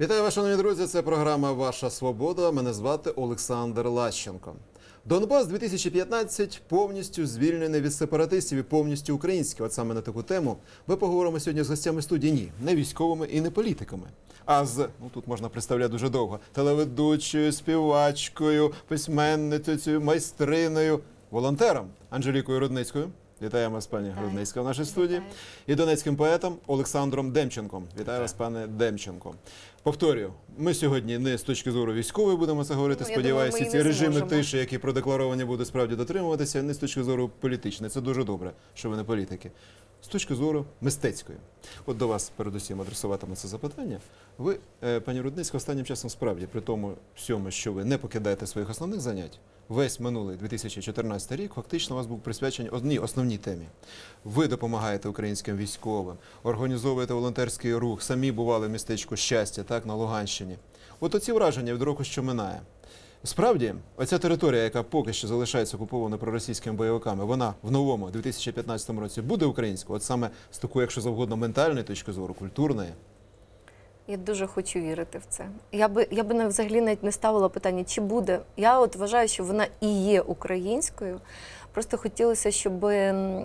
Вітаю вас, шановні друзі. Це програма Ваша Свобода. Мене звати Олександр Лащенко. Донбас 2015 повністю звільнений від сепаратистів і повністю український. От саме на таку тему ми поговоримо сьогодні з гостями студії. Ні, не військовими і не політиками. А з ну тут можна представляти дуже довго телеведучою, співачкою, письменницею, майстриною, волонтером Анжелікою Рудницькою. Вітаємо вас, пані Грудницька в нашій студії. І донецьким поетом Олександром Демченком. Вітаю вас, пане Демченко. Повторюю, ми сьогодні не з точки зору військової будемо це говорити. Ну, Сподіваюся, думаю, ці режими зможемо. тиші, які продекларовані, будуть справді дотримуватися, не з точки зору політичної. Це дуже добре, що ви не політики. З точки зору мистецької. От до вас передусім адресуватиме це запитання. Ви, е, пані Рудницька, останнім часом справді, при тому всьому, що ви не покидаєте своїх основних занять, весь минулий 2014 рік фактично у вас був присвячений одній основній темі. Ви допомагаєте українським військовим, організовуєте волонтерський рух, самі бували в містечку щастя, так, на Луганщині. От оці враження від року, що минає. Справді, оця територія, яка поки що залишається окупована проросійськими бойовиками, вона в новому 2015 році буде українською, от саме з такої, якщо завгодно, ментальної точки зору, культурної. Я дуже хочу вірити в це. Я би я би не- взагалі навіть не ставила питання, чи буде. Я от вважаю, що вона і є українською. Просто хотілося, щоб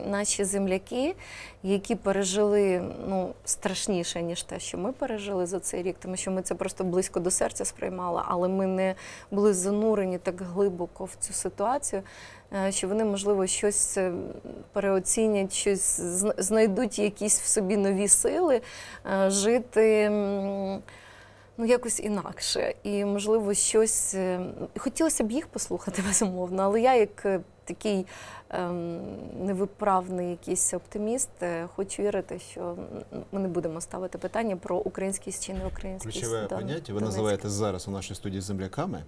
наші земляки, які пережили ну, страшніше, ніж те, що ми пережили за цей рік, тому що ми це просто близько до серця сприймали, але ми не були занурені так глибоко в цю ситуацію, е, що вони, можливо, щось е, переоцінять, щось знайдуть якісь в собі нові сили е, жити. Ну, якось інакше. І, можливо, щось. е, Хотілося б їх послухати, безумовно, але я, як е, такий ем, невиправний якийсь оптиміст, е, хочу вірити, що ми не будемо ставити питання про українськість чи не українськість. Ключове Дон- поняття ви Донецька. називаєте зараз у нашій студії земляками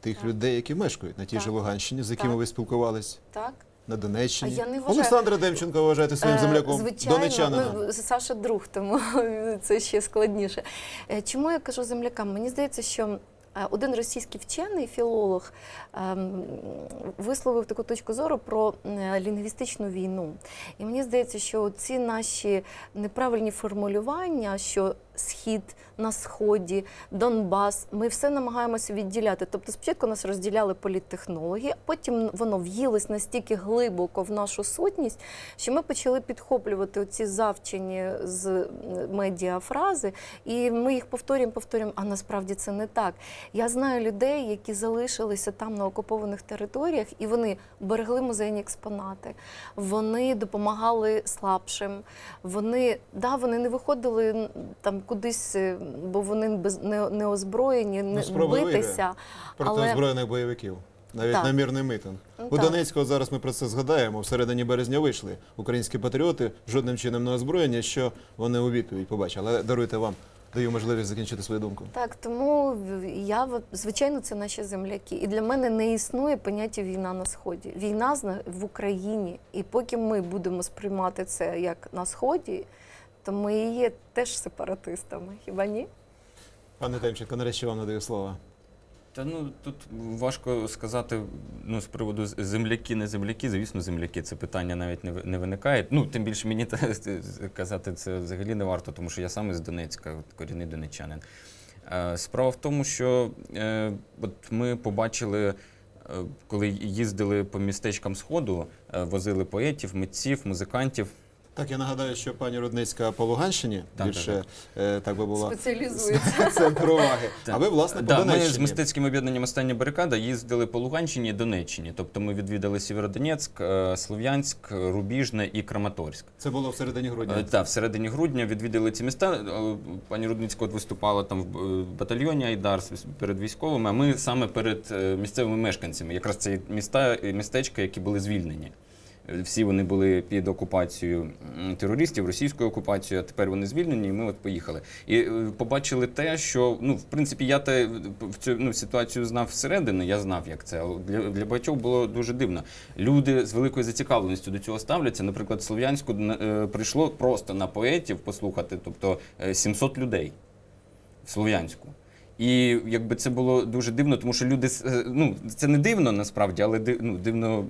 тих Так. людей, які мешкають на тій Так. же Луганщині, з якими Так. ви спілкувались Так. На Донеччині. А я не вважаю- Олександра Демченка вважаєте своїм Е, земляком, Звичайно, донеччанином. ну, Саша друг, тому це ще складніше. Е, Чому я кажу землякам? Мені здається, що е, один російський вчений філолог ем, висловив таку точку зору про лінгвістичну війну. І мені здається, що ці наші неправильні формулювання, що схід на сході, Донбас, ми все намагаємося відділяти. Тобто, спочатку нас розділяли політтехнологи, потім воно в'їлось настільки глибоко в нашу сутність, що ми почали підхоплювати оці завчені з м, медіа фрази, і ми їх повторюємо, повторюємо. А насправді це не так. Я знаю людей, які залишилися там на окупованих територіях, і вони берегли музейні експонати, вони допомагали слабшим. Вони да, вони не виходили там кудись, е, бо вони без не, не озброєні, не Ну, битися. проти але- озброєних бойовиків. Навіть Так. на мирний митинг. Ну, У так. Донецьку зараз ми про це згадаємо. В середині березня вийшли українські патріоти, жодним чином не озброєні, що вони у відповідь побачили. Але даруйте вам, даю можливість закінчити свою думку. Так, тому я звичайно це наші земляки. І для мене не існує поняття війна на сході. Війна в Україні. І поки ми будемо сприймати це як на сході, то ми і є теж сепаратистами. Хіба ні? Пане Демченко, нарешті вам надаю слово. Та ну тут важко сказати ну, з приводу земляки, не земляки. Звісно, земляки це питання навіть не, не виникає. Ну, тим більше мені та, казати це взагалі не варто, тому що я сам із Донецька, от корінний донеччанин. Е, Справа в тому, що е, от ми побачили, е, коли їздили по містечкам Сходу, е, возили поетів, митців, музикантів. Так, я нагадаю, що пані Рудницька по Луганщині Так, більше е, так би була Спеціалізується. центр уваги. А ви, власне, по да, ми з мистецьким об'єднанням Остання барикада їздили по Луганщині і Донеччині. Тобто ми відвідали Сєвєродонецьк, е, Слов'янськ, Рубіжне і Краматорськ. Це було в середині грудня. Так, в середині грудня відвідали ці міста. Е, Пані Рудницька от виступала там в е, батальйоні Айдар перед військовими. А ми саме перед е, місцевими мешканцями. Якраз це міста і містечка, які були звільнені. Е, Всі вони були під окупацією терористів, російською окупацією, а тепер вони звільнені, і ми от поїхали. І е, побачили те, що ну, в принципі, я те в цю ну, ситуацію знав всередини, я знав, як це. Для, для багатьох було дуже дивно. Люди з великою зацікавленістю до цього ставляться. Наприклад, в Слов'янську е, прийшло просто на поетів послухати, тобто е, 700 людей в Слов'янську. І якби це було дуже дивно, тому що люди е, ну це не дивно насправді, але ну, дивно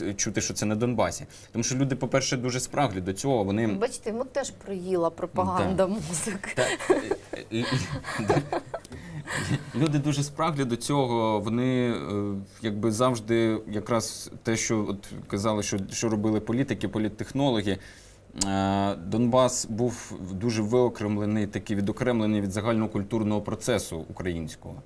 е, чути, що це на Донбасі. Тому що люди, по-перше, дуже спраглі до цього. Вони Бачите, йому теж приїла пропаганда музики. Та, е, да. Люди дуже спраглі до цього. Вони якби завжди, якраз те, що от казали, що, що робили політики, політтехнологи. Е, Донбас був дуже виокремлений, такий відокремлений від загального культурного процесу українського.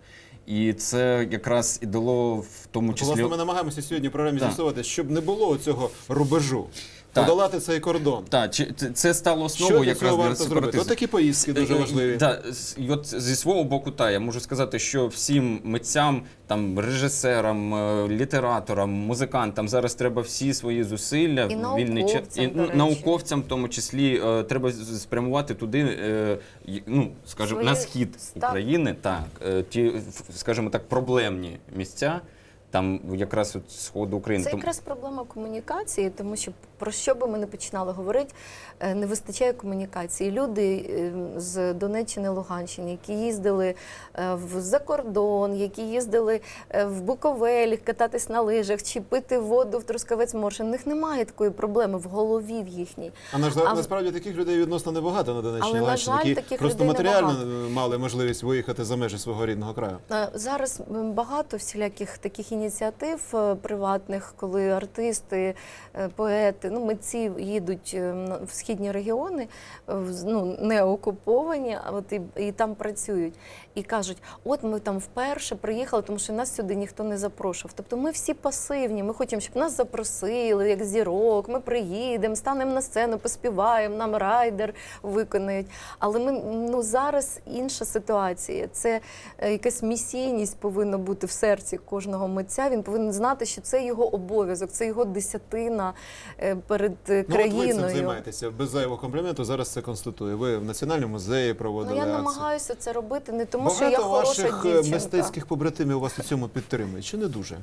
І це якраз і дало в тому числі. Власне, ми намагаємося сьогодні в програмі з'ясувати, щоб не було цього рубежу. Подолати цей кордон. Так, чи це- стало основою якраз для сепаратизму. Такі поїздки дуже Е, е, важливі. Да, з- і от зі свого боку, та я можу сказати, що всім митцям, там режисерам, е, літераторам, музикантам зараз треба всі свої зусилля І вільний час науковцям, і до ну, науковцям, в тому числі, треба спрямувати туди, ну скажімо, на схід України, так ті, скажімо так, проблемні місця. Там якраз от сходу України. Це якраз проблема комунікації, тому що про що би ми не починали говорити, е, не вистачає комунікації. Люди е, з Донеччини, Луганщини, які їздили е, в за кордон, які їздили е, в Буковель кататись на лижах чи пити воду в Трускавець Моршин, у них немає такої проблеми в голові в їхній. А на, А насправді таких людей відносно небагато на Донеччині Але, на жаль, які таких просто людей матеріально небагато. мали можливість виїхати за межі свого рідного краю. Зараз багато всіляких таких ініціатив е, приватних, коли артисти, е, поети, ну митці їдуть е, в східні регіони, ну не окуповані, а от і, і там працюють. І кажуть, от ми там вперше приїхали, тому що нас сюди ніхто не запрошував. Тобто ми всі пасивні. Ми хочемо, щоб нас запросили, як зірок. Ми приїдемо, станемо на сцену, поспіваємо, нам райдер виконають. Але ми ну зараз інша ситуація. Це е, якась місійність повинна бути в серці кожного митця. Він повинен знати, що це його обов'язок, це його десятина е, перед е, Ну, от ви цим країною. займаєтеся без зайвого компліменту. Зараз це конститує. Ви в національному музеї Ну проводили я акції. намагаюся це робити не тому, що я хороша ваших е, дівчинка. мистецьких побратимів у вас у цьому підтримують, чи не дуже?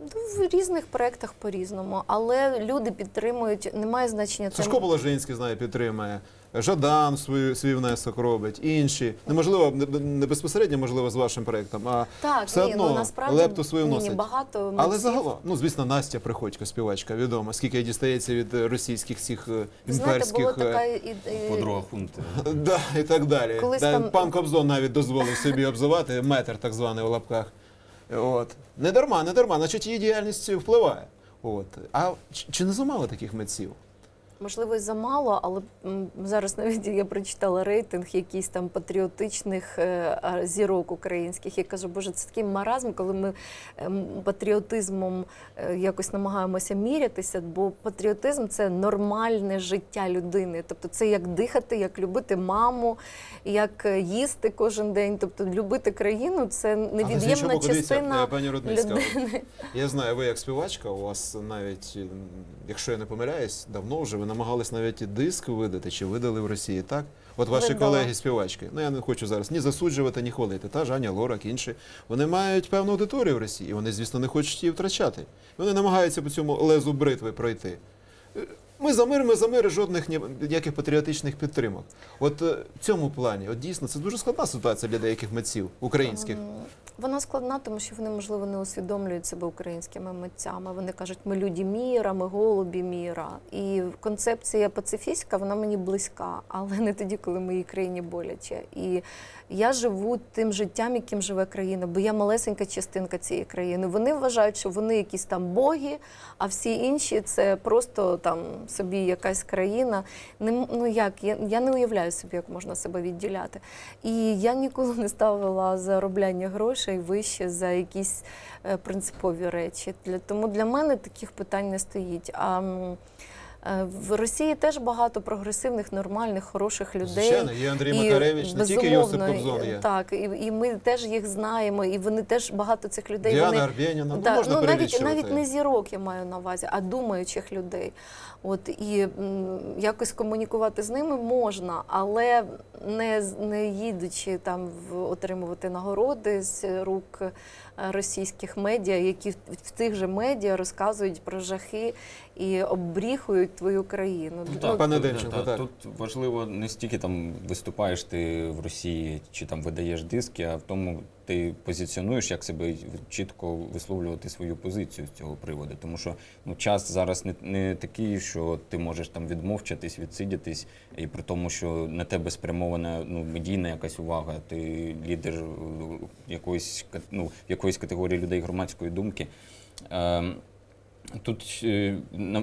Ну, в різних проєктах по-різному, але люди підтримують, немає значення. Сашко Положинський знає, підтримує. Жадан свою свій внесок робить, інші неможливо не- не безпосередньо, можливо, з вашим проектом, а Так, все ні, одно ну насправді лепту свою ні, ні, вносить. багато Але загалом, ну звісно, Настя Приходько, співачка, відома, скільки дістається від російських цих е, знаєте, імперських була е, така і. Да, і так далі. Колись Та, там- Пан Кобзон навіть дозволив собі обзивати метр, так званий у лапках. От. Не дарма, не дарма, значить її діяльність впливає. От. А чи- чи не замало таких митців? Можливо, і замало, але зараз навіть я прочитала рейтинг якийсь там патріотичних е, зірок українських. Я кажу, боже, це такий маразм, коли ми ем, патріотизмом е, якось намагаємося мірятися, бо патріотизм це нормальне життя людини. Тобто це як дихати, як любити маму, як е, їсти кожен день. Тобто любити країну це Але невід'ємна дивіться, частина пані Рудницька, людини. Я знаю, ви як співачка, у вас навіть, якщо я не помиляюсь, давно вже ви намагались навіть і диск видати, чи видали в Росії, так? От ваші Видала. колеги співачки, ну я не хочу зараз ні засуджувати, ні хвалити. Та Жаня Лорак, інші. Вони мають певну аудиторію в Росії. Вони, звісно, не хочуть її втрачати. Вони намагаються по цьому лезу бритви пройти. Е, Ми за мир, ми за мир, жодних ніяких патріотичних підтримок. От е, в цьому плані, от дійсно, це дуже складна ситуація для деяких митців українських. Вона складна, тому що вони, можливо, не усвідомлюють себе українськими митцями. Вони кажуть, ми люди міра, ми голубі міра. І концепція пацифістська, вона мені близька, але не тоді, коли моїй країні боляче. І я живу тим життям, яким живе країна, бо я малесенька частинка цієї країни. Вони вважають, що вони якісь там боги, а всі інші це просто там собі якась країна. Не, ну як, я, я не уявляю собі, як можна себе відділяти. І я ніколи не ставила заробляння грошей вище за якісь е, принципові речі. Тому для мене таких питань не стоїть. А в Росії теж багато прогресивних, нормальних, хороших людей. Звичайно, є Андрій Макаревич, не тільки Йосип Кобзон є. Так, і, і ми теж їх знаємо, і вони теж багато цих людей. Діана вони, Арбєніна, ну, Да, можна ну, навіть, навіть не зірок я маю на увазі, а думаючих людей. От і м, якось комунікувати з ними можна, але не, не їдучи там в отримувати нагороди з рук е, російських медіа, які в, тих же медіа розказують про жахи і обріхують твою країну. Ну, Ну, Пане Денченко, так. Тут важливо не стільки там виступаєш ти в Росії чи там видаєш диски, а в тому ти позиціонуєш, як себе чітко висловлювати свою позицію з цього приводу. Тому що ну, час зараз не, не такий, що ти можеш там відмовчатись, відсидітись, і при тому, що на тебе спрямована ну, медійна якась увага, ти лідер е, якоїсь, ну, якоїсь категорії людей громадської думки. Ем, Тут, е,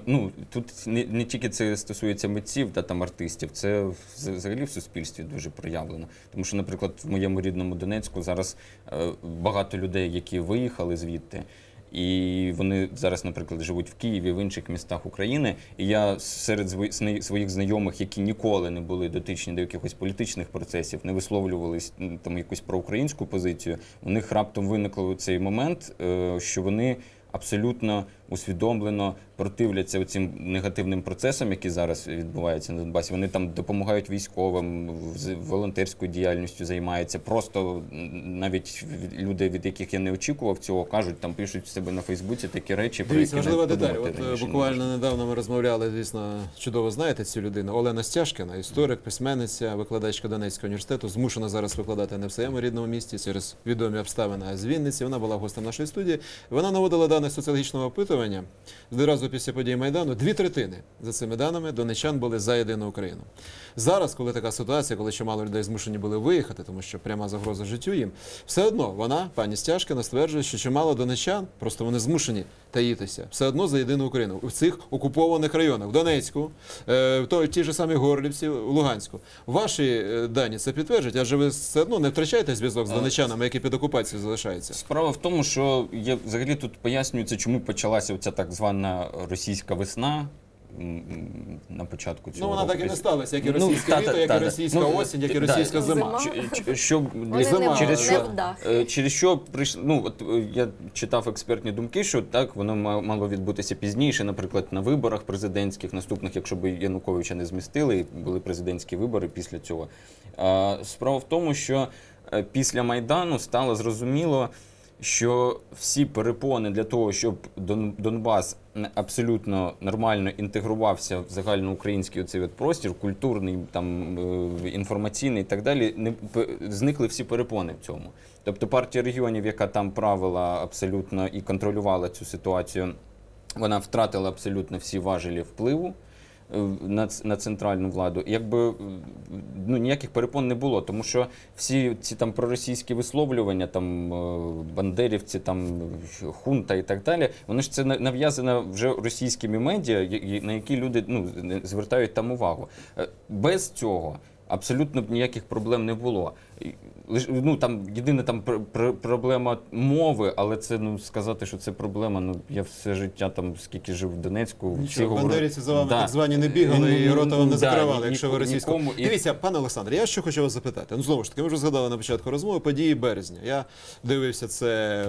ну, тут не, не тільки це стосується митців та там артистів, це взагалі в суспільстві дуже проявлено. Тому що, наприклад, в моєму рідному Донецьку зараз е, багато людей, які виїхали звідти, і вони зараз, наприклад, живуть в Києві, в інших містах України. І я серед своїх знайомих, які ніколи не були дотичні до якихось політичних процесів, не висловлювались там якусь проукраїнську позицію. У них раптом виникло цей момент, е, що вони абсолютно усвідомлено противляться цим негативним процесам, які зараз відбуваються на Донбасі. Вони там допомагають військовим, волонтерською діяльністю займаються. Просто навіть люди, від яких я не очікував цього, кажуть, там пишуть в себе на Фейсбуці такі речі. про Дивіться, які важлива деталь. От е, буквально недавно ми розмовляли, звісно, чудово знаєте цю людину. Олена Стяжкіна, історик, письменниця, викладачка Донецького університету, змушена зараз викладати не в своєму рідному місті через відомі обставини, а з Вінниці. Вона була гостем нашої студії. Вона наводила дані соціологічного опитування. Одразу після подій Майдану дві третини за цими даними донечан були за єдину Україну. Зараз, коли така ситуація, коли чимало людей змушені були виїхати, тому що пряма загроза життю їм, все одно вона, пані Стяжкіна, стверджує, що чимало донечан, просто вони змушені таїтися, все одно за єдину Україну у цих окупованих районах в Донецьку, е, в ті ж самі Горлівці, в Луганську. Ваші е, дані це підтверджують, адже ви все одно не втрачаєте зв'язок з Е, донечанами, які під окупацією залишаються. Справа в тому, що я взагалі тут пояснюється, чому почалася ця так звана російська весна. На початку цього Ну вона року. так і не сталася, як і Ну, російське та- та- як та- і російська Ну, осінь, як і російська зима. зима. Ч- Що Зима. через що. Е, Через що прийшли, ну от е, я читав експертні думки, що так воно мало відбутися пізніше, наприклад, на виборах президентських наступних, якщо б Януковича не змістили, і були президентські вибори після цього. А, Справа в тому, що е, після Майдану стало зрозуміло, що всі перепони для того, щоб Дон- Донбас абсолютно нормально інтегрувався в загальноукраїнський оцей от простір, культурний, там е, інформаційний і так далі, не зникли всі перепони в цьому. Тобто партія регіонів, яка там правила абсолютно і контролювала цю ситуацію, вона втратила абсолютно всі важелі впливу на, ц- на центральну владу. Якби е, ну, ніяких перепон не було, тому що всі ці там проросійські висловлювання, там е, бандерівці, там е, хунта і так далі, воно ж це на- нав'язано вже російськими медіа, на які люди ну, звертають там увагу. Е, Без цього. Абсолютно ніяких проблем не було. Ну там єдина там пр- пр- проблема мови, але це ну сказати, що це проблема. Ну я все життя там скільки жив в Донецьку, всі бандерівці за вами Да. так звані не бігали і рота вам не да, закривали, ні- якщо ви російською. і- Дивіться, пане Олександре, я що хочу вас запитати. Ну знову ж таки, ми вже згадали на початку розмови події березня. Я дивився це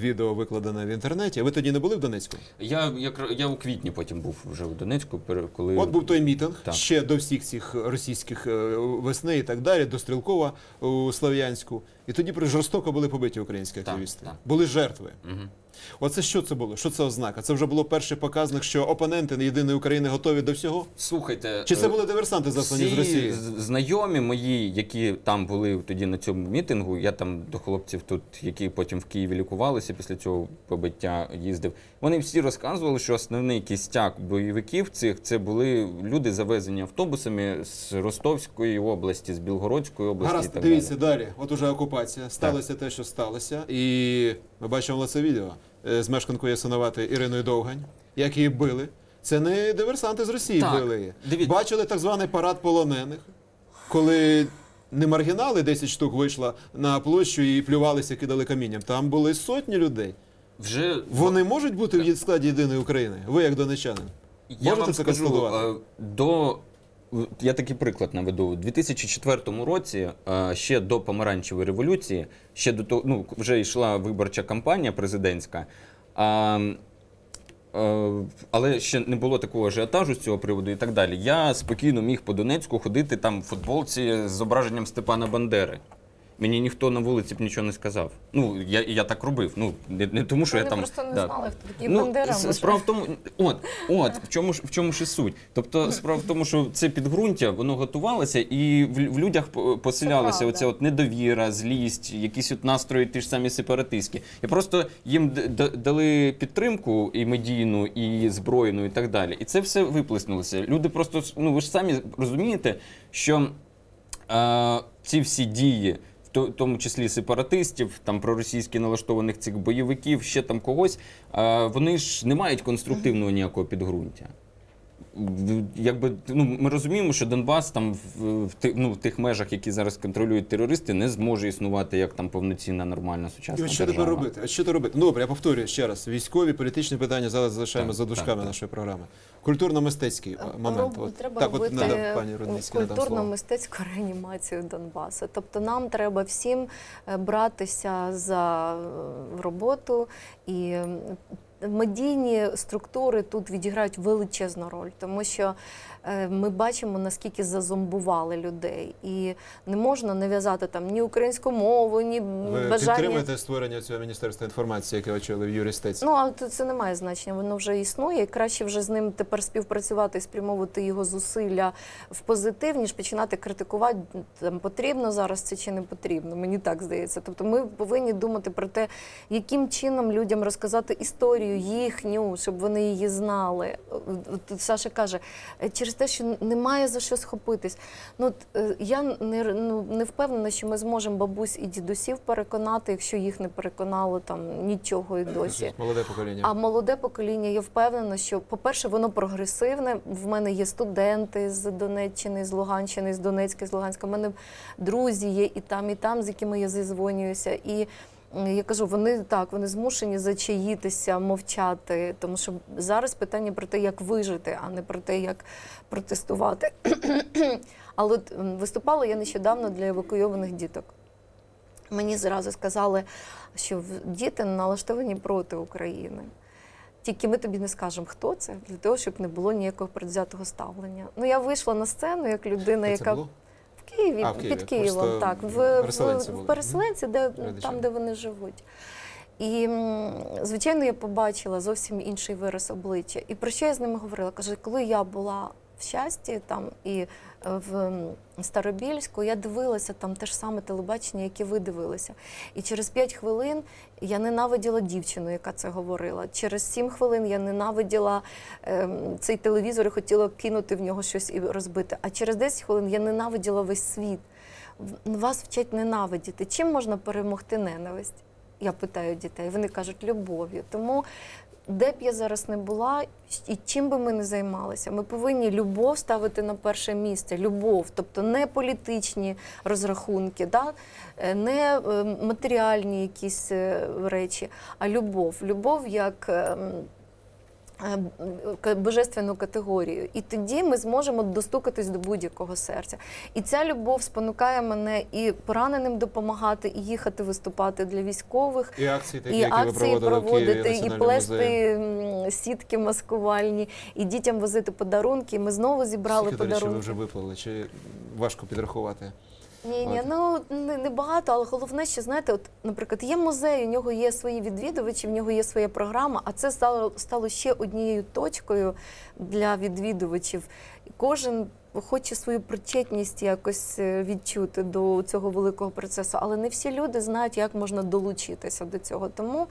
відео, викладене в інтернеті. Ви тоді не були в Донецьку? Я, я, я у квітні потім був вже в Донецьку, коли От був той мітинг Так. ще до всіх цих російських е, весни і так далі, до Стрілкова у Слов'янську. І тоді жорстоко були побиті українські активісти. так. Були жертви. Мгм. Оце що це було? Що це ознака? Це вже було перший показник, що опоненти єдиної України готові до всього? слухайте, Чи це е, були диверсанти заслані з Росії? знайомі мої, які там були тоді на цьому мітингу. Я там до хлопців тут, які потім в Києві лікувалися після цього побиття їздив. Вони всі розказували, що основний кістяк бойовиків цих це були люди завезені автобусами з Ростовської області, з Білгородської області. і так дивіться далі. далі. От уже окупація. Сталося те, що сталося. І ми бачимо це відео з мешканкою Ясиновати Іриною Довгань, як її били. Це не диверсанти з Росії Так, били її. дивіться. Бачили так званий парад полонених, коли не маргінали 10 штук вийшла на площу і плювалися, кидали камінням. Там були сотні людей. Вже Вони можуть бути в складі єдиної України. Ви як донечанин. Я Можете вам це скажу, е, до я такий приклад наведу. У 2004 році, е, ще до помаранчевої революції, ще до того, ну вже йшла виборча кампанія президентська. А, е, але ще не було такого ажіотажу з цього приводу і так далі. Я спокійно міг по Донецьку ходити там в футболці з зображенням Степана Бандери. Мені ніхто на вулиці б нічого не сказав. Ну, я, я так робив. Ну, не, не тому, що Вони я там. просто не да. знали, хто такий Ну, Бандера. справа в тому, от, от в чому ж в чому ж і суть. Тобто, справа в тому, що це підґрунтя, воно готувалося, і в, в людях по- поселялася оця от недовіра, злість, якісь от настрої, ті ж самі сепаратистські. І просто їм дали підтримку і медійну, і збройну, і так далі. І це все виплеснулося. Люди просто ну ви ж самі розумієте, що е, ці всі дії. В тому числі сепаратистів, там проросійськи налаштованих цих бойовиків, ще там когось, вони ж не мають конструктивного ніякого підґрунтя. Якби ну ми розуміємо, що Донбас там в, в, ну, в тих межах, які зараз контролюють терористи, не зможе існувати як там повноцінна нормальна І сучасна от що держава. тепер робити? От що то робити? Ну, добре, я повторюю ще раз. Військові, політичні питання зараз залишаємо Так, за дужками так, так. нашої програми. Культурно-мистецький а, момент. Роб- От, треба так, от робити надам, пані Рудницькій, культурно-мистецьку реанімацію Донбасу. Тобто нам треба всім е, братися за е, роботу і медійні структури тут відіграють величезну роль, тому що е, ми бачимо, наскільки зазомбували людей, і не можна нав'язати там ні українську мову, ні Ви бажання. підтримуєте створення цього міністерства інформації, яке очолив Юрій Стець? Ну, а це не має значення, воно вже існує. І краще вже з ним тепер співпрацювати і спрямовувати його зусилля в позитив, ніж починати критикувати, там, потрібно зараз це чи не потрібно. Мені так здається. Тобто ми повинні думати про те, яким чином людям розказати історію їхню, щоб вони її знали. От Саша каже, «Е, через те, що немає за що схопитись. Ну, е, я не, ну, не впевнена, що ми зможемо бабусь і дідусів переконати, якщо їх не переконало там нічого і досі. Молоде покоління. А молоде покоління, я впевнена, що, по-перше, воно прогресивне. В мене є студенти з Донеччини, з Луганщини, з Донецька, з Луганська. У мене друзі є і там, і там, з якими я зізвонююся. І я кажу, вони так, вони змушені зачаїтися, мовчати, тому що зараз питання про те, як вижити, а не про те, як протестувати. Але от виступала я нещодавно для евакуйованих діток. Мені зразу сказали, що діти налаштовані проти України. Тільки ми тобі не скажемо, хто це, для того, щоб не було ніякого предвзятого ставлення. Ну, я вийшла на сцену як людина, це яка було? Києві, А, в Києві. під Києвом, Просто так, в, переселенці в, в переселенці, де, Радичі. там, де вони живуть. І, звичайно, я побачила зовсім інший вираз обличчя. І про що я з ними говорила? Каже, коли я була в щасті там і е, в Старобільську, я дивилася там те ж саме телебачення, яке ви дивилися. І через 5 хвилин я ненавиділа дівчину, яка це говорила. Через 7 хвилин я ненавиділа ем, цей телевізор і хотіла кинути в нього щось і розбити. А через 10 хвилин я ненавиділа весь світ. Вас вчать ненавидіти. Чим можна перемогти ненависть? Я питаю дітей. Вони кажуть любов'ю. Тому де б я зараз не була, і чим би ми не займалися, ми повинні любов ставити на перше місце. Любов, тобто не політичні розрахунки, да? е, не е, матеріальні якісь е, речі, а любов. Любов як. Е, божественну категорію. І тоді ми зможемо достукатись до будь-якого серця. І ця любов спонукає мене і пораненим допомагати, і їхати виступати для військових, І акції такі, і які ви акції проводили в Києві, проводити, і плести музеї. сітки маскувальні, і дітям возити подарунки. Ми знову зібрали Скільки, до речі, ви вже виплили, чи важко підрахувати? Ні, ні, ну не, не багато, але головне, що знаєте, от, наприклад, є музей, у нього є свої відвідувачі, в нього є своя програма, а це стало, стало ще однією точкою для відвідувачів. Кожен хоче свою причетність якось е, відчути до цього великого процесу, але не всі люди знають, як можна долучитися до цього. Тому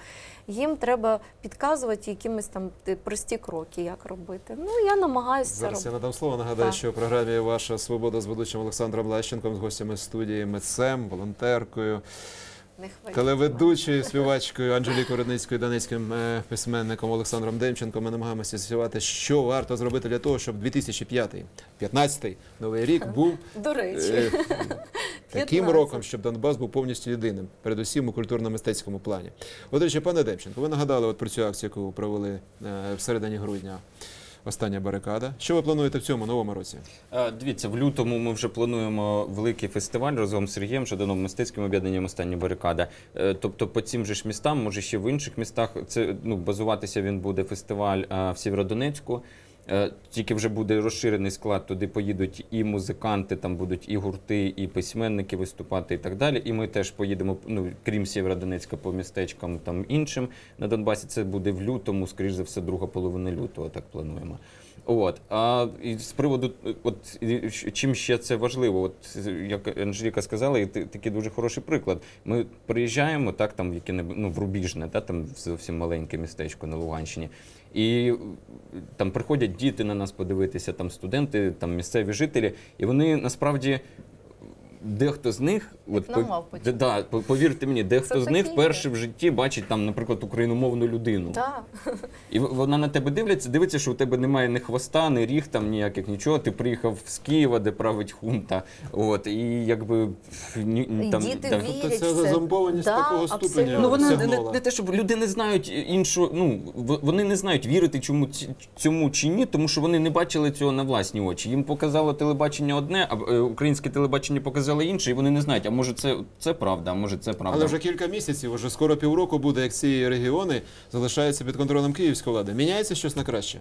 їм треба підказувати якимись там прості кроки, як робити. Ну я намагаюся Зараз робити. я надам слово. Нагадаю, Так. що в програмі Ваша свобода з ведучим Олександром Лещенком, з гостями студії, митцем, волонтеркою, Не хвилюйтесь. телеведучою, співачкою Анжелікою Рудницькою, донецьким е, письменником Олександром Демченком. Ми намагаємося з'ясувати, що варто зробити для того, щоб 2005-2015 новий рік був До речі. е, таким 15. роком, щоб Донбас був повністю єдиним, передусім у культурно-мистецькому плані. От, до речі, пане Демченко, ви нагадали от про цю акцію, яку провели е, в середині грудня. Остання барикада. Що ви плануєте в цьому новому році? Е, Дивіться, в лютому ми вже плануємо великий фестиваль разом з Сергієм Жаданом мистецьким об'єднанням Остання барикада. Е, Тобто по цим же ж містам, може ще в інших містах. Це ну базуватися він буде фестиваль е, в Сєвєродонецьку. Е, Тільки вже буде розширений склад, туди поїдуть і музиканти, там будуть і гурти, і письменники виступати, і так далі. І ми теж поїдемо, ну крім Сєвєродонецька, по містечкам там іншим на Донбасі. Це буде в лютому, скоріш за все, друга половина лютого, так плануємо. От а з приводу, от чим ще це важливо, от як Анжеліка сказала, і такий дуже хороший приклад. Ми приїжджаємо так, там яке ну, в Рубіжне, та там зовсім маленьке містечко на Луганщині. І там приходять діти на нас подивитися, там студенти, там місцеві жителі, і вони насправді. Дехто з них, от, мавпочку. Да, по- повірте мені, дехто з таке них є. вперше в житті бачить там, наприклад, україномовну людину. Да. І в- вона на тебе дивиться, дивиться, що у тебе немає ні хвоста, ні ріг там ніяких, нічого. Ти приїхав з Києва, де править хунта. От, і якби ні, І там, діти да. вірять Тобто це в це. зазомбованість Да, такого ступеня. абсолютно. Ну вона не, не те, щоб люди не знають іншу. Ну в- вони не знають вірити чому ці- цьому чи ні, тому що вони не бачили цього на власні очі. Їм показало телебачення одне, а е, українське телебачення показало інше, і вони не знають. А може це, це правда, а може це правда. Але вже кілька місяців, вже скоро півроку буде, як ці регіони залишаються під контролем київської влади. Міняється щось на краще?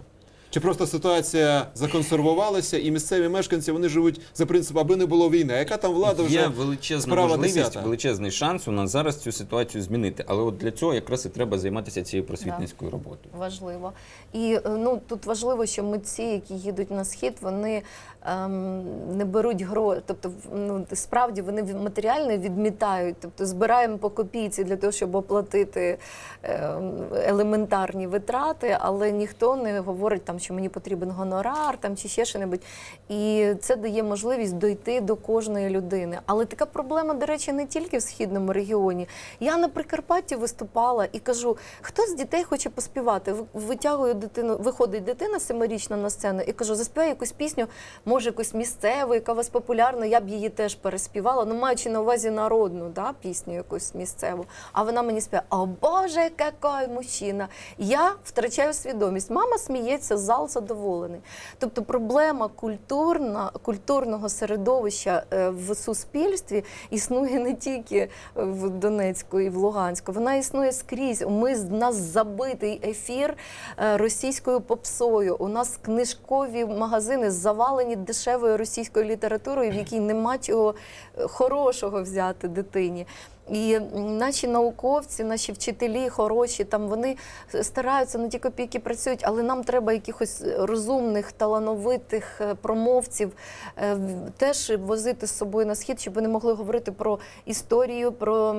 Чи просто ситуація законсервувалася, і місцеві мешканці вони живуть за принципом, аби не було війни? А яка там влада вже Є величезна справа можливість, десята? величезний шанс у нас зараз цю ситуацію змінити. Але от для цього якраз і треба займатися цією просвітницькою роботою. Важливо. І е, ну тут важливо, що митці, які їдуть на схід, вони не беруть гроші. Тобто, ну справді вони матеріально відмітають. Тобто збираємо по копійці для того, щоб оплатити ем, елементарні витрати, але ніхто не говорить там, що мені потрібен гонорар там чи ще що-небудь. І це дає можливість дойти до кожної людини. Але така проблема, до речі, не тільки в східному регіоні. Я на Прикарпатті виступала і кажу: хто з дітей хоче поспівати? Витягую дитину, виходить дитина семирічна на сцену і кажу, заспівай якусь пісню, може якусь місцеву, яка у вас популярна. Я б її теж переспівала. Ну маючи на увазі народну да, пісню, якусь місцеву. А вона мені співає: О Боже, який мужчина! Я втрачаю свідомість. Мама сміється, зал задоволений. Тобто проблема культурна, культурного середовища е, в суспільстві існує не тільки в Донецьку і в Луганську, вона існує скрізь. Ми з- нас забитий ефір е, російською попсою. У нас книжкові магазини завалені дешевою російською літературою, в якій нема чого е, хорошого взяти дитині. І наші науковці, наші вчителі хороші, там вони стараються на ті копійки працюють, але нам треба якихось розумних, талановитих е, промовців е, теж возити з собою на схід, щоб вони могли говорити про історію, про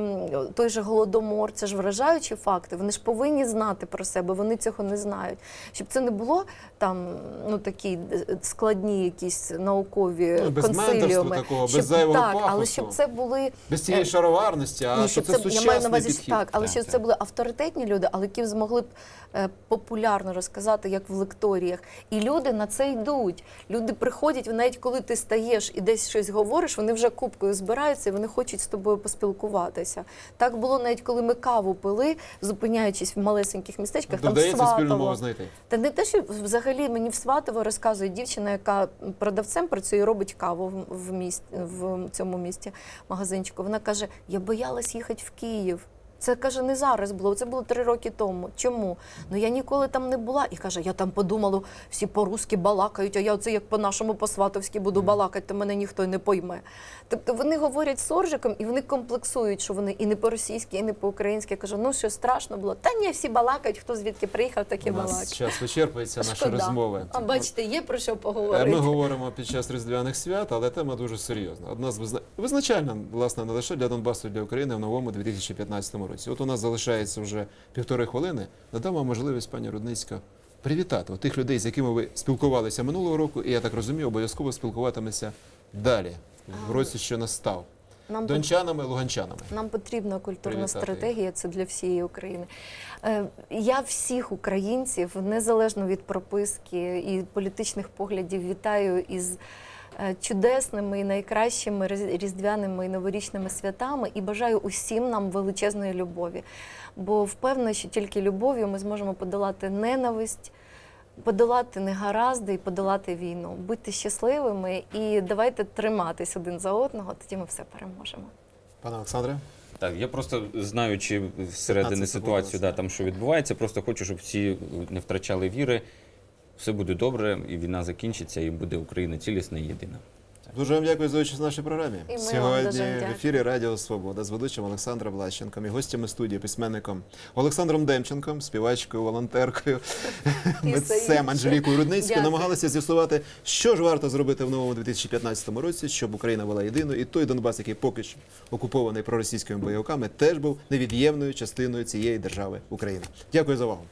той же голодомор. Це ж вражаючі факти. Вони ж повинні знати про себе. Вони цього не знають. Щоб це не було там ну такі е, складні якісь наукові Ну, без консиліуми. такого, без щоб, зайвого так, але щоб це були без цієї шароварності, а ні, що це це, сучасний я маю на увазі, підхід. так, але Так, щоб так. це були авторитетні люди, але які змогли б е, популярно розказати, як в лекторіях. І люди на це йдуть. Люди приходять, навіть коли ти стаєш і десь щось говориш, вони вже купкою збираються і вони хочуть з тобою поспілкуватися. Так було навіть коли ми каву пили, зупиняючись в малесеньких містечках, там в спільну мову знайти. Та не те, що взагалі мені в Сватово розказує дівчина, яка продавцем працює і робить каву в, міст, в цьому місті магазинчику. Вона каже: я боялась їхати в Київ. Це каже, не зараз було, це було три роки тому. Чому? Ну я ніколи там не була. І каже, я там подумала, всі по-русски балакають, а я оце як по-нашому по-сватовськи буду балакати, то мене ніхто не пойме. Тобто вони говорять соржиком і вони комплексують, що вони і не по-російськи, і не по-українськи. Я кажу, ну що страшно було? Та ні, всі балакають, хто звідки приїхав, так і У нас час вичерпується наші розмови. А бачите, є про що Е, поговорити. Ми говоримо під час різдвяних свят, але тема дуже серйозна. Одна з визна- визначальна, власне, не лише для Донбасу, для України в новому 2015 році. От у нас залишається вже півтори хвилини. Надам вам можливість, пані Рудницька, привітати от тих людей, з якими ви спілкувалися минулого року, і я так розумію, обов'язково спілкуватиметься далі, в році, що настав. Нам, Дончанами, луганчанами. нам потрібна культурна Привітати стратегія, це для всієї України. Е, Я всіх українців, незалежно від прописки і політичних поглядів, вітаю із чудесними і найкращими різдвяними і новорічними святами і бажаю усім нам величезної любові. Бо впевнена, що тільки любов'ю ми зможемо подолати ненависть. Подолати негаразди і подолати війну, будьте щасливими і давайте триматись один за одного, тоді ми все переможемо. Пане Олександре, Так, я просто знаючи всередині 15 ситуацію, да, там що відбувається, просто хочу, щоб всі не втрачали віри. Все буде добре, і війна закінчиться, і буде Україна цілісна і єдина. Дуже вам дякую за участь в нашій програмі. І ми вам Сьогодні дуже в ефірі Радіо Свобода з ведучим Олександром Влащенком і гостями студії, письменником Олександром Демченком, співачкою, волонтеркою, І митцем інше. Анжелікою Рудницькою Дякую. намагалися з'ясувати, що ж варто зробити в новому 2015 році, щоб Україна була єдиною, і той Донбас, який поки що окупований проросійськими бойовиками, теж був невід'ємною частиною цієї держави України. Дякую за увагу.